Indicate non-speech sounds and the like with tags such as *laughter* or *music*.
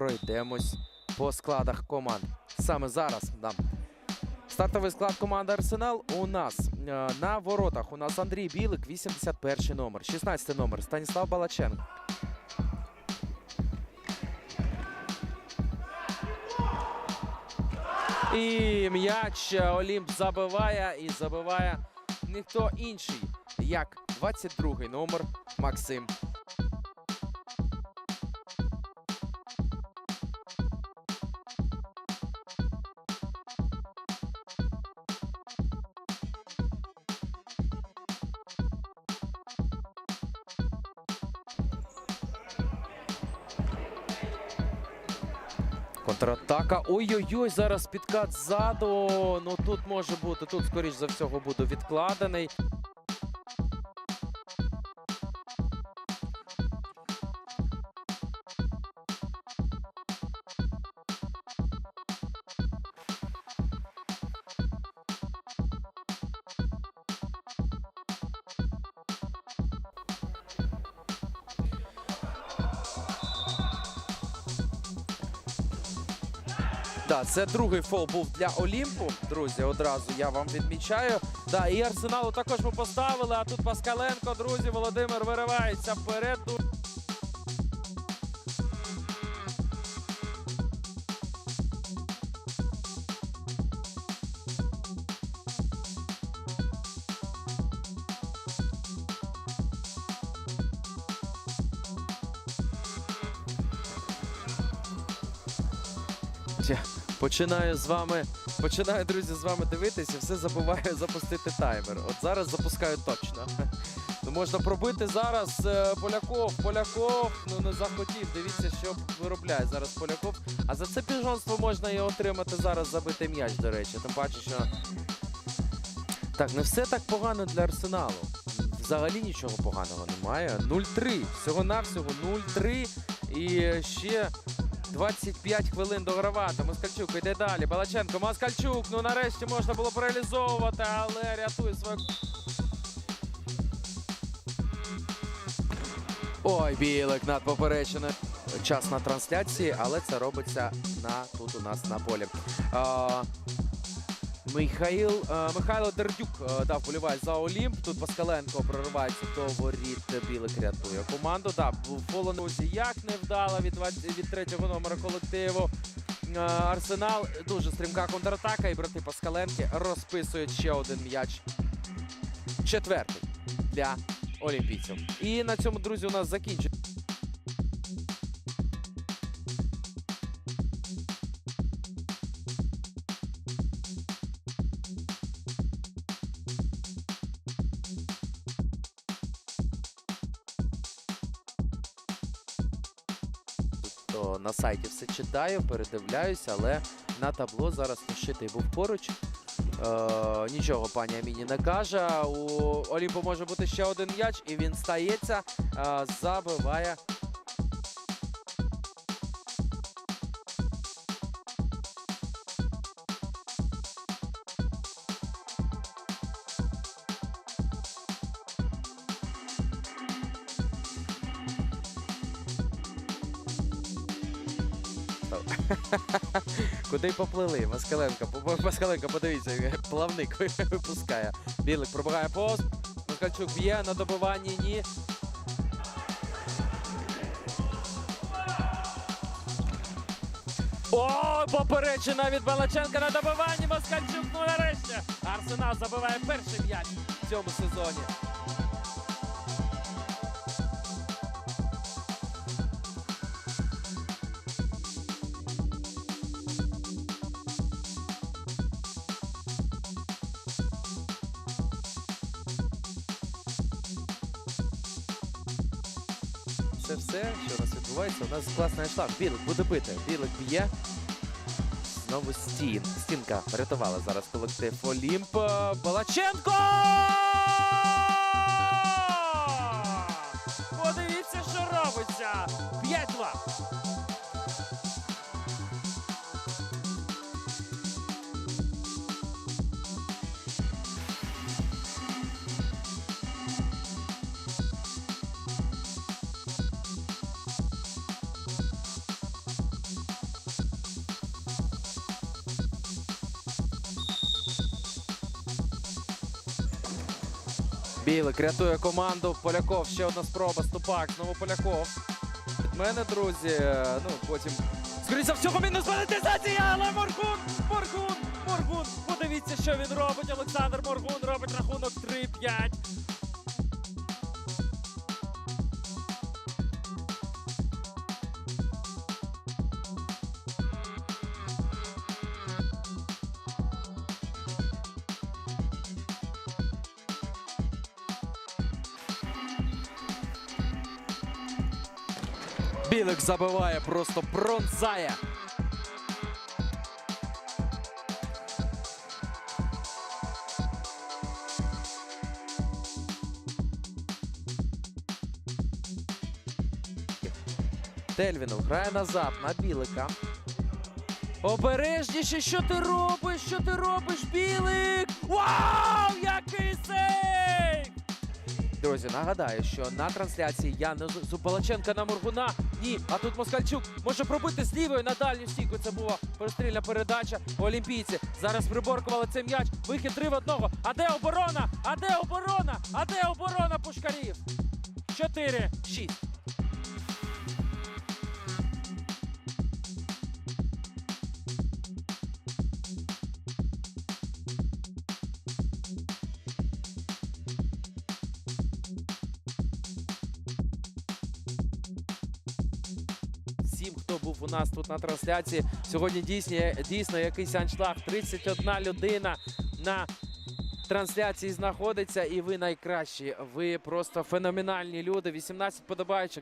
пройдемось по складах команд. Саме зараз да. Стартовий склад команди Арсенал у нас е, на воротах. У нас Андрій Білик, 81 номер, 16 номер Станіслав Балаченко. І м'яч Олімп забиває і забиває ніхто інший, як 22 номер Максим. Контратака. Ой-ой-ой, зараз підкат ззаду. Ну тут може бути. Тут, скоріш за всього, буде відкладений. Да, це другий фол був для Олімпу. Друзі, одразу я вам відмічаю. Да, і Арсеналу також ми поставили. А тут Паскаленко, друзі, Володимир виривається вперед. Я починаю з вами, починаю, друзі, з вами дивитися, все забуваю запустити таймер. От зараз запускаю точно. *laughs* Ну, можна пробити зараз е, Поляков. Поляков ну не захотів. Дивіться, що виробляє зараз Поляков. А за це піжонство можна і отримати зараз забитий м'яч, до речі. Тим паче, що так, не все так погано для арсеналу. Взагалі нічого поганого немає. 0-3. Всього-навсього 0-3. І ще 25 хвилин догравати. Москальчук йде далі. Балаченко, Москальчук. Ну нарешті можна було реалізовувати, але рятує своє. Ой, білик над поперечиною. Час на трансляції, але це робиться на тут у нас на полі. А, Михаїл, е, Михайло Дердюк е, дав полівай за Олімп. Тут Паскаленко проривається до воріт. Білик рятує команду. Так, Фолонузі як не вдала від, 20 від третього номера колективу. Е, Арсенал дуже стрімка контратака. І брати Паскаленки розписують ще один м'яч. Четвертий для олімпійців. І на цьому, друзі, у нас закінчується. То на сайті все читаю, передивляюся, але на табло зараз Нещитий був поруч. Е, нічого пані Аміні не каже. У Олімпу може бути ще один м'яч, і він стається, е, забиває. *laughs* Куди поплили? Москаленко. Москаленко, подивіться, плавник випускає. Білик пробігає пост. Москальчук б'є на добиванні. Ні. О, поперечина від Балаченка на добиванні. Москальчук, ну нарешті. Арсенал забиває перший м'яч в цьому сезоні. Все, що у нас відбувається. У нас класний шлаг. Білик буде бити. Білик б'є. Знову стін. Стінка врятувала зараз колектив Олімп. Балаченко! Подивіться, що робиться. 5-2. Білик рятує команду. Поляков. Ще одна спроба. Ступак. Знову Поляков. Від мене, друзі. е, Ну, потім. Скоріше всього, мінус монетизація, але Моргун! Моргун! Моргун! Подивіться, що він робить. Олександр Моргун робить рахунок 3-5. Білик забиває, просто бронзає. Тельвінов грає назад на Білика. Обережніше, що ти робиш? Що ти робиш, Білик? Вау! Який сейв! Друзі, нагадаю, що на трансляції я не з Балаченка на Моргуна. Ні, а тут Москальчук може пробити з лівою на дальню стійку. Це була перестрільна передача. Олімпійці зараз приборкували цей м'яч. Вихід три в одного. А де оборона? А де оборона? А де оборона пушкарів? 4-6. Всім, хто був у нас тут на трансляції. Сьогодні дійсно, дійсно якийсь аншлаг. 31 людина на трансляції знаходиться, і ви найкращі. Ви просто феноменальні люди. 18 подобайчик.